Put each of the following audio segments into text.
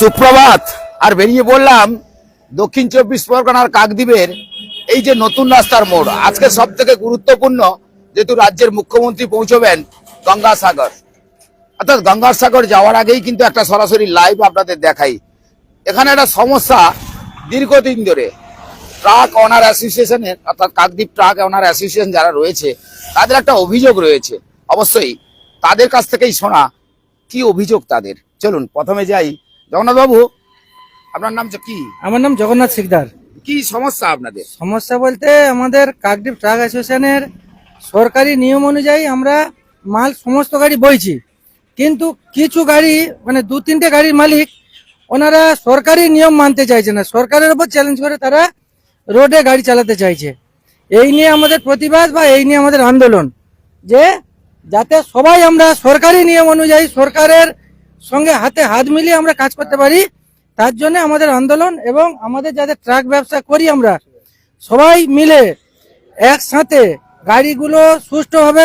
সুপ্রভাত। আর বেরিয়ে বললাম দক্ষিণ চব্বিশ পরগনার কাকদ্বীপের এই যে নতুন রাস্তার মোড়। আজকে সব থেকে গুরুত্বপূর্ণ যেহেতু রাজ্যের মুখ্যমন্ত্রী পৌঁছবেন গঙ্গাসাগর। অর্থাৎ গঙ্গাসাগর যাওয়ার আগেই কিন্তু একটা সরাসরি লাইভ আপনাদের দেখাই। এখানে একটা সমস্যা দীর্ঘদিন ধরে। ট্রাক অনার অ্যাসোসিয়েশনের অর্থাৎ কাকদ্বীপ ট্রাক অনার অ্যাসোসিয়েশন যারা রয়েছে, তাদের একটা অভিযোগ রয়েছে। অবশ্যই তাদের কাছ থেকেই শোনা কি অভিযোগ তাদের। চলুন, প্রথমে যাই জগন্নাথ বাবু আপনার নাম কি? আমার নাম জগন্নাথ শিকদার। কি সমস্যা আপনাদের? সমস্যা বলতে আমাদের কাকদ্বীপ ট্রাক অ্যাসোসিয়েশনের সরকারি নিয়ম অনুযায়ী আমরা মাল সমস্ত গাড়ি বইছি। কিন্তু কিছু গাড়ি মানে দু তিনটে গাড়ির মালিক ওনারা সরকারি নিয়ম মানতে চাইছে না। সরকারের উপর চ্যালেঞ্জ করে তারা রোডে গাড়ি চালাতে চাইছে। এই নিয়ে আমাদের প্রতিবাদ বা এই নিয়ে আমাদের আন্দোলন। যে যাতে সবাই আমরা সরকারি নিয়ম অনুযায়ী সরকারের সঙ্গে হাতে হাত মিলিয়ে আমরা কাজ করতে পারি। তার জন্য আমাদের আন্দোলন এবং আমাদের যাদের ট্রাক ব্যবসা করি আমরা সবাই মিলে একসাথে গাড়িগুলো সুষ্ঠুভাবে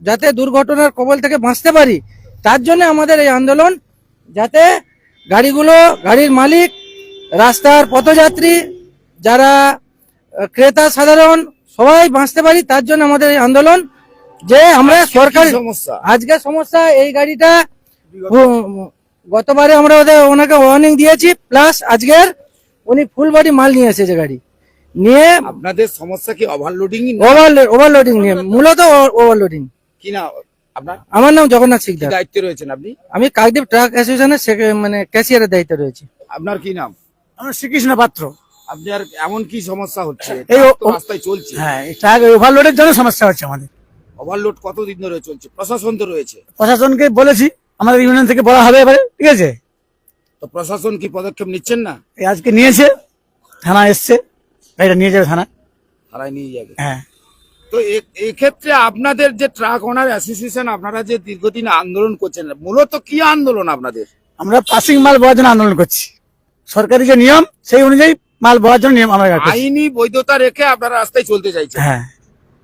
যাতে দুর্ঘটনার কবল থেকে বাঁচতে পারি তার জন্য আমাদের এই আন্দোলন যাতে গাড়িগুলো গাড়ির মালিক রাস্তার পথযাত্রী যারা ক্রেতা সাধারণ সবাই বাঁচতে পারি তার জন্য আমাদের এই আন্দোলন। যে আমরা সরকারি সমস্যা? আজকে সমস্যা এই গাড়িটা গতবারে আমরা ওদের ওনাকে ওয়ার্নিং দিয়েছি প্লাস আজকের উনি ফুল বডি মাল নিয়ে এসেছে গাড়ি। নিয়ে আপনাদের সমস্যা কি ওভারলোডিং ওভার ওভারলোডিং নিয়ে মূলত ওভারলোডিং কি না আপনার? আমার নাম জগন্নাথ শিকদার। দায়িত্বে রয়েছেন আপনি? আমি কাকদ্বীপ ট্রাক অ্যাসোসিয়েশনের মানে ক্যাশিয়ারের দায়িত্বে রয়েছি। আপনার কি নাম? আমার শ্রীকৃষ্ণ পাত্র। আপনার এমন কি সমস্যা হচ্ছে? এই রাস্তায় চলছে। হ্যাঁ এই ট্রাক ওভারলোডের জন্য সমস্যা হচ্ছে আমাদের। ওভারলোড কতদিন ধরে চলছে? প্রশাসন তো রয়েছে। প্রশাসনকে বলেছি আমাদের ইউনিয়ন থেকে বলা হবে এবারে ঠিক আছে? তো প্রশাসন কি পদক্ষেপ নিচ্ছেন না? এই আজকে নিয়েছে থানা এসছে গাড়িটা নিয়ে যাবে থানা হারাই নিয়ে যাবে। হ্যাঁ। তো এক্ষেত্রে আপনাদের যে ট্রাক ওনার অ্যাসোসিয়েশন আপনারা যে দীর্ঘদিন আন্দোলন করছেন মূলত কি আন্দোলন আপনাদের? আমরা পাসিং মাল বলার জন্য আন্দোলন করছি। সরকারি যে নিয়ম সেই অনুযায়ী মাল বলার জন্য নিয়ম আমরা আইনি বৈধতা রেখে আপনারা রাস্তায় চলতে চাইছেন। হ্যাঁ।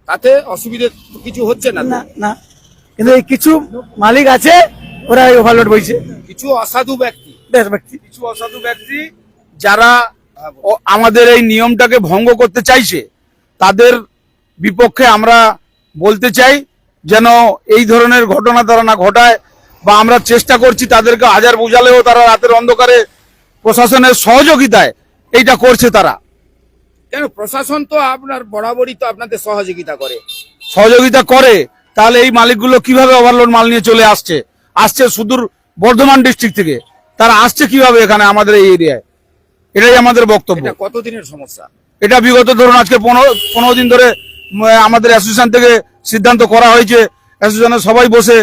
তাতে অসুবিধে কিছু হচ্ছে না? না না। কিন্তু এই কিছু মালিক আছে ওরা ওভারলোড বইছে। কিছু অসাধু ব্যক্তি। বেশ ব্যক্তি। কিছু অসাধু ব্যক্তি যারা ও- আমাদের এই নিয়মটাকে ভঙ্গ করতে চাইছে তাদের বিপক্ষে আমরা বলতে চাই যেন এই ধরনের ঘটনা তারা না ঘটায় বা আমরা চেষ্টা করছি তাদেরকে হাজার বুঝালেও তারা রাতের অন্ধকারে প্রশাসনের সহযোগিতায় এইটা করছে তারা। কেন? প্রশাসন তো আপনার বরাবরই তো আপনাদের সহযোগিতা করে। সহযোগিতা করে তাহলে এই মালিকগুলো কীভাবে ওভারলোড মাল নিয়ে চলে আসছে? আসছে সুদূর বর্ধমান ডিস্ট্রিক্ট থেকে। তারা আসছে কীভাবে এখানে আমাদের এই এরিয়ায় এটাই আমাদের বক্তব্য। কতদিনের সমস্যা? এটা বিগত ধরুন আজকে পনেরো পনেরো দিন ধরে আমাদের অ্যাসোসিয়েশন থেকে সিদ্ধান্ত করা হয়েছে। অ্যাসোসিয়েশনের সবাই বসে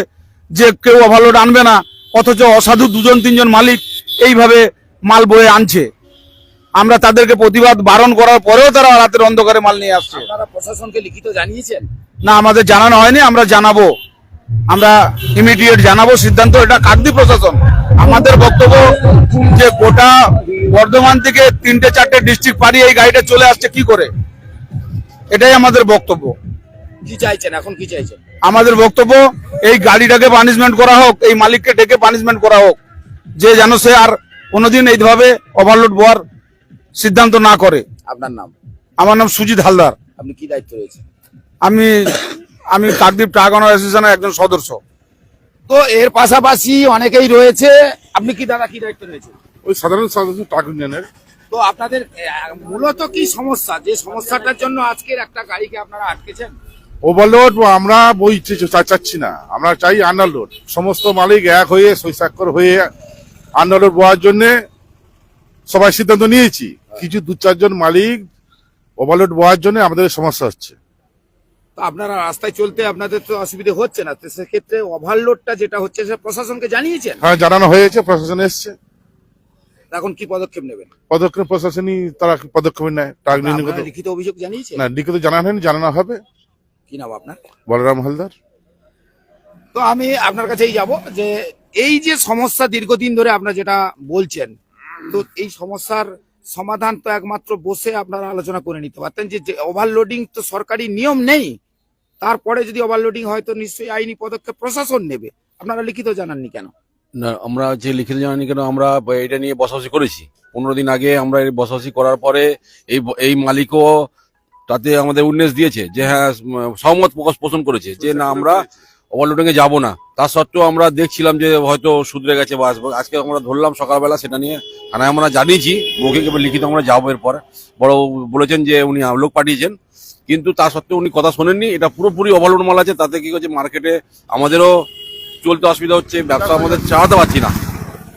যে কেউ ওভারলোড আনবে না অথচ অসাধু দুজন তিনজন মালিক এইভাবে মাল বয়ে আনছে। আমরা তাদেরকে প্রতিবাদ বারণ করার পরেও তারা রাতের অন্ধকারে মাল নিয়ে আসছে। প্রশাসনকে লিখিত জানিয়েছেন? না আমাদের জানানো হয়নি আমরা জানাব। আমরা ইমিডিয়েট জানাব সিদ্ধান্ত এটা কাকদি প্রশাসন। আমাদের বক্তব্য যে গোটা বর্ধমান থেকে তিনটে চারটে ডিস্ট্রিক্ট পাড়ি এই গাড়িটা চলে আসছে কি করে? এটাই আমাদের বক্তব্য। কি চাইছেন? এখন কি চাইছেন? আমাদের বক্তব্য এই গাড়িটাকে পানিশমেন্ট করা হোক এই মালিককে ডেকে পানিশমেন্ট করা হোক যে যেন সে আর কোনোদিন এইভাবে ওভারলোড বোয়ার সিদ্ধান্ত না করে। আপনার নাম? আমার নাম সুজিত হালদার। আপনি কি দায়িত্ব রয়েছে আমি আমি কাকদ্বীপ ট্রাক অনার অ্যাসোসিয়েশনের একজন সদস্য। তো এর পাশাপাশি অনেকেই রয়েছে। আপনি কি দাদা কি দায়িত্ব রয়েছে ওই সাধারণ সদস্য ট্রাক ইউনিয়নের তো আপনাদের মূলত কি সমস্যা? যে সমস্যাটার জন্য আজকের একটা গাড়িকে আপনারা আটকেছেন? ওভারলোড আমরা বই চাচ্ছি না। আমরা চাই আন্ডারলোড সমস্ত মালিক এক হয়ে সৈস্বাক্ষর হয়ে আন্ডারলোড বওয়ার জন্য সবাই সিদ্ধান্ত নিয়েছি। কিছু দু চারজন মালিক ওভারলোড বওয়ার জন্য আমাদের সমস্যা হচ্ছে। তো আপনারা রাস্তায় চলতে আপনাদের তো অসুবিধা হচ্ছে না। তো সেক্ষেত্রে ওভারলোডটা যেটা হচ্ছে সে প্রশাসনকে জানিয়েছেন? হ্যাঁ জানানো হয়েছে প্রশাসন এসছে। এখন কি পদক্ষেপ নেবেন? পদক্ষেপ প্রশাসনই তারা পদক্ষেপ নেয় ট্রাক আপনারা লিখিত অভিযোগ জানিয়েছে না লিখিত জানানো হয়নি জানানো হবে। কি নাম আপনার? বলরাম হালদার। তো আমি আপনার কাছেই যাব যে এই যে সমস্যা দীর্ঘদিন ধরে আপনারা যেটা বলছেন তো এই সমস্যার সমাধান তো একমাত্র বসে আপনারা আলোচনা করে নিতে পারতেন যে ওভারলোডিং তো সরকারি নিয়ম নেই তারপরে যদি ওভারলোডিং হয়, তো নিশ্চয়ই আইনি পদক্ষেপ প্রশাসন নেবে। আপনারা লিখিত জানাননি কেন? না, আমরা যে লিখিত জানানি কেন, আমরা এটা নিয়ে বসাবসি করেছি। পনেরো দিন আগে আমরা বসাবসি করার পরে এই এই মালিকও তাতে আমাদের উন্নেস দিয়েছে যে হ্যাঁ সহমত প্রকাশ পোষণ করেছে যে না, আমরা ওভারলোডিং এ যাব না। তা সত্ত্বেও আমরা দেখছিলাম যে হয়তো শুধরে গেছে বা আসবে। আজকে আমরা ধরলাম সকালবেলা সেটা নিয়ে থানায় আমরা জানিয়েছি, মৌখিক লিখিত আমরা যাব এরপর। বড় বলেছেন যে উনি লোক পাঠিয়েছেন। কিন্তু তা সত্ত্বেও উনি কথা শোনেননি। এটা পুরোপুরি ওভারলোড মাল আছে। তাতে কি হচ্ছে মার্কেটে আমাদেরও চলতে অসুবিধা হচ্ছে ব্যবসা আমাদের চালাতে পারছি না।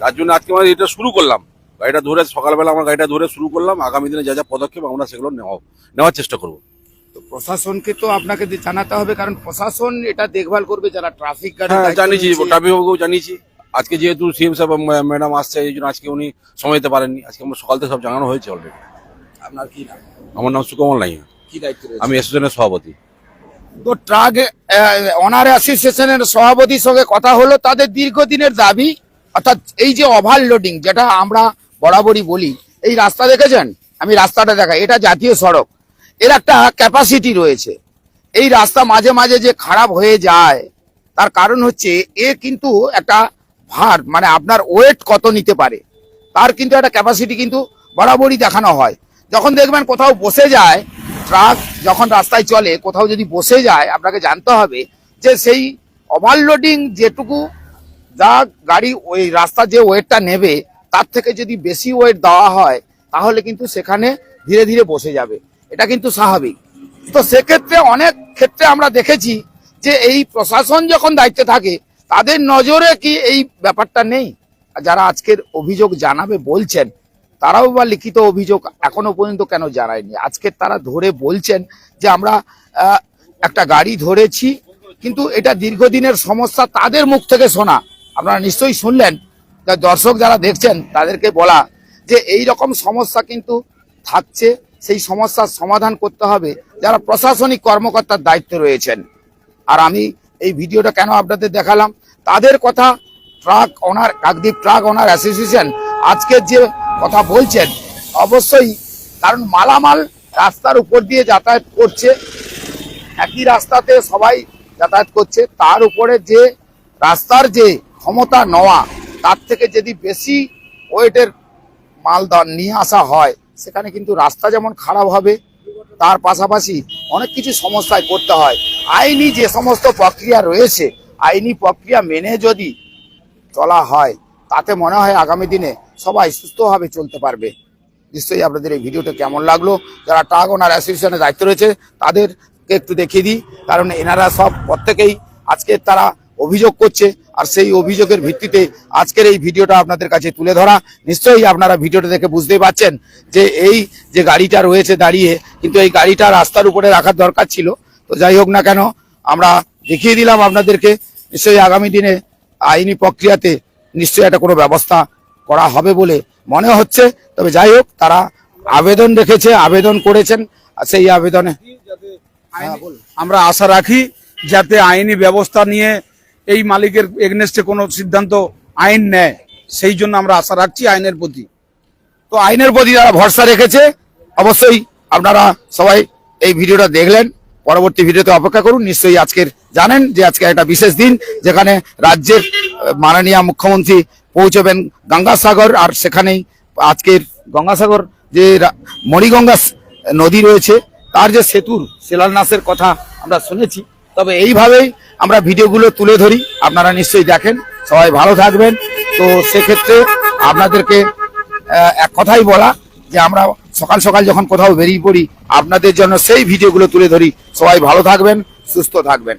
তার জন্য আজকে আমরা এটা শুরু করলাম। গাড়িটা ধরে সকালবেলা আমরা গাড়িটা ধরে শুরু করলাম। আগামী দিনে যা যা পদক্ষেপ আমরা সেগুলো নেওয়া নেওয়ার চেষ্টা করব। তো প্রশাসনকে তো আপনাকে জানাতে হবে কারণ প্রশাসন এটা দেখভাল করবে যারা ট্রাফিক গার্ড হ্যাঁ জানিয়েছি ট্রাফিক বাবুকেও জানিয়েছি। আজকে যেহেতু সিএম সাহেব ম্যাডাম আসছে এই জন্য আজকে উনি সময় দিতে পারেননি। আজকে আমরা সকাল থেকে সব জানানো হয়েছে অলরেডি আপনার কি নাম? আমার নাম সুকমল নাইয়া। কি দায়িত্ব আমি অ্যাসোসিয়েশনের সভাপতি। তো ট্রাক অনার অ্যাসোসিয়েশনের সভাপতির সঙ্গে কথা হলো তাদের দীর্ঘদিনের দাবি অর্থাৎ এই যে ওভারলোডিং যেটা আমরা বরাবরই বলি এই রাস্তা দেখেছেন? আমি রাস্তাটা দেখাই এটা জাতীয় সড়ক। এর একটা ক্যাপাসিটি রয়েছে। এই রাস্তা মাঝে মাঝে যে খারাপ হয়ে যায় তার কারণ হচ্ছে এ কিন্তু একটা ভার মানে আপনার ওয়েট কত নিতে পারে তার কিন্তু একটা ক্যাপাসিটি কিন্তু বরাবরই দেখানো হয়। যখন দেখবেন কোথাও বসে যায় ট্রাক যখন রাস্তায় চলে, কোথাও যদি বসে যায়, আপনাকে জানতে হবে যে সেই ওভারলোডিং যেটুকু যা গাড়ি ওই রাস্তা যে ওয়েটটা নেবে, তার থেকে যদি বেশি ওয়েট দেওয়া হয়, তাহলে কিন্তু সেখানে ধীরে ধীরে বসে যাবে। এটা কিন্তু স্বাভাবিক। তো সেক্ষেত্রে অনেক ক্ষেত্রে আমরা দেখেছি যে এই প্রশাসন যখন দায়িত্বে থাকে, তাদের নজরে কি এই ব্যাপারটা নেই? যারা আজকের অভিযোগ জানাবে, বলছেন তারাও বা লিখিত অভিযোগ এখনও পর্যন্ত কেন জানায়নি? আজকে তারা ধরে বলছেন যে আমরা একটা গাড়ি ধরেছি, কিন্তু এটা দীর্ঘদিনের সমস্যা তাদের মুখ থেকে শোনা। আপনারা নিশ্চয়ই শুনলেন দর্শক যারা দেখছেন, তাদেরকে বলা যে এই রকম সমস্যা কিন্তু থাকছে, সেই সমস্যার সমাধান করতে হবে, যারা প্রশাসনিক কর্মকর্তার দায়িত্বে রয়েছেন। আর আমি এই ভিডিওটা কেন আপনাদের দেখালাম? তাদের কথা truck owner, Kakdwip truck owner association আজকের যে কথা বলছেন, অবশ্যই, কারণ মালামাল রাস্তার উপর দিয়ে যাতায়াত করছে, একই রাস্তাতে সবাই যাতায়াত করছে, তার উপরে যে রাস্তার যে ক্ষমতা নেওয়া, তার থেকে যদি বেশি ওয়েটের মাল নিয়ে আসা হয়, সেখানে কিন্তু রাস্তা যেমন খারাপ হবে, তার পাশাপাশি অনেক কিছু সমস্যায় পড়তে হয়। আইনি যে সমস্ত প্রক্রিয়া রয়েছে, আইনি প্রক্রিয়া মেনে যদি চলা হয়, তাতে মনে হয় আগামী দিনে সবাই সুস্থভাবে চলতে পারবে। নিশ্চয়ই আপনাদের এই ভিডিওটা কেমন লাগল? যারা ট্রাক ওনার অ্যাসোসিয়েশনের দায়িত্ব রয়েছে, তাদেরকে একটু দেখিয়ে দিই। কারণ এনারা সব প্রত্যেকেই আজকে তারা অভিযোগ করছে, আর সেই অভিযোগের ভিত্তিতে আজকের এই ভিডিওটা আপনাদের কাছে তুলে ধরা। নিশ্চয়ই আপনারা ভিডিওটা দেখে বুঝতেই পারছেন যে এই যে গাড়িটা রয়েছে দাঁড়িয়ে, কিন্তু এই গাড়িটা রাস্তার উপরে রাখার দরকার ছিল। তো যাই হোক না কেন, আমরা দেখিয়ে দিলাম আপনাদেরকে। নিশ্চয়ই আগামী দিনে আইনি প্রক্রিয়াতে নিশ্চয়ই একটা কোনো ব্যবস্থা করা হবে বলে মনে হচ্ছে। তবে যাই হোক তারা আবেদন রেখেছে আবেদন করেছেন। সেই আবেদনে হ্যাঁ, আমরা আশা রাখি যাতে আইনি ব্যবস্থা নিয়ে এই মালিকের এগনেস্টে কোনো সিদ্ধান্ত আইন নেয়। সেই জন্য আমরা আশা রাখছি আইনের প্রতি। তো আইনের প্রতি যারা ভরসা রেখেছে অবশ্যই আপনারা সবাই এই ভিডিওটা দেখলেন। পরবর্তী ভিডিওতে অপেক্ষা করুন। নিশ্চয়ই আজকের জানেন যে আজকে একটা বিশেষ দিন যেখানে রাজ্যের মাননীয় মুখ্যমন্ত্রী পৌঁছবেন গঙ্গাসাগর আর সেখানেই আজকের গঙ্গাসাগর যে মণিগঙ্গা নদী রয়েছে, তার যে সেতুর শিলান্যাসের কথা আমরা শুনেছি। তবে এইভাবেই আমরা ভিডিওগুলো তুলে ধরি, আপনারা নিশ্চয়ই দেখেন, সবাই ভালো থাকবেন। তো সেক্ষেত্রে আপনাদেরকে এক কথাই বলা যে আমরা সকাল সকাল যখন কোথাও বেরিয়ে পড়ি, আপনাদের জন্য সেই ভিডিওগুলো তুলে ধরি। সবাই ভালো থাকবেন, সুস্থ থাকবেন।